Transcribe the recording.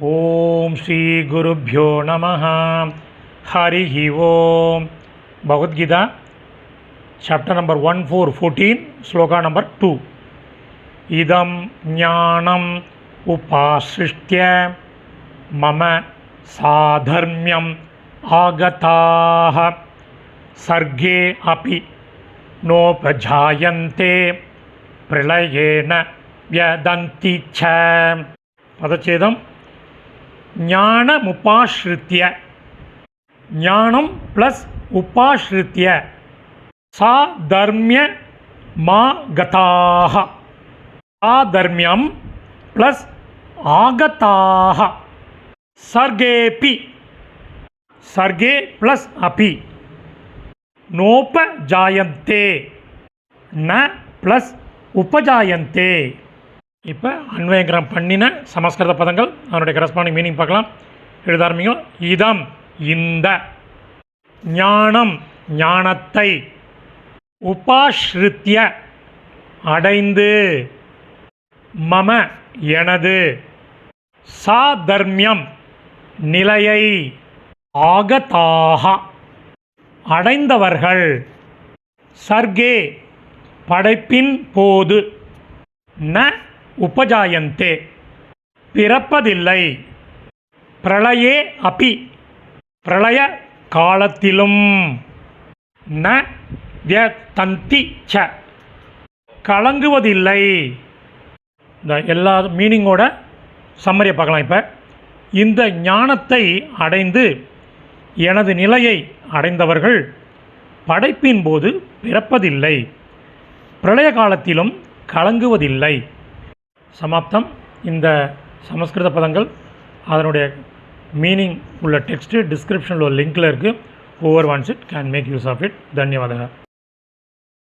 ഓം ശ്രീ ഗുരുഭ്യോ നമ ഹരി ഹി ഓം Bhagavad Gita chapter number one four fourteen ശ്ലോക നമ്പർ ടു ഇതം ജ്ഞാനം ഉപാസൃഷ്ട മമ സാധർമ്മ്യം ആഗതാഹ സർഗേ അപ്പി നോപജായത്തെ പ്രളയേണ വ്യദന്തി ച പദച്ഛേദം ஞான முப்பாஸ்ருத்திய ஞானம் ப்ளஸ் உப்பாஸ்ருத்திய சா தர்மிய மா கதாக ஆதர்மியம் ப்ளஸ் ஆகதாக சர்கேபி. சர்கே ப்ளஸ் அபி. நோப ஜாயந்தே ந ப்ளஸ் உபஜாயந்தே. இப்போ அன்வயங்கரம் பண்ணின சமஸ்கிருத பதங்கள் அதனுடைய கரஸ்பாண்டிங் மீனிங் பார்க்கலாம். எழுத ஆரம்பிக்கும் இதம் இந்த. ஞானம் ஞானத்தை. உபாஸ்ருத்திய அடைந்து. மம எனது. சாதர்மியம் நிலையை. ஆகதாக அடைந்தவர்கள். சர்கே படைப்பின் போது. ந உபஜாயந்தே. பிறப்பதில்லை. பிரளயே அபி. பிரளய காலத்திலும். ந தந்தி ச. கலங்குவதில்லை. இந்த எல்லா மீனிங்கோட சம்மரியை பார்க்கலாம் இப்போ. இந்த ஞானத்தை அடைந்து எனது நிலையை அடைந்தவர்கள் படைப்பின் போது பிறப்பதில்லை. பிரளய காலத்திலும் கலங்குவதில்லை. சமாப்தம். இந்த சமஸ்கிருத பதங்கள் அதனுடைய மீனிங் உள்ள டெக்ஸ்ட்டு டிஸ்கிரிப்ஷனில் ஒரு லிங்கில் இருக்குது whoever wants it can make use of it தன்யவாதங்கள்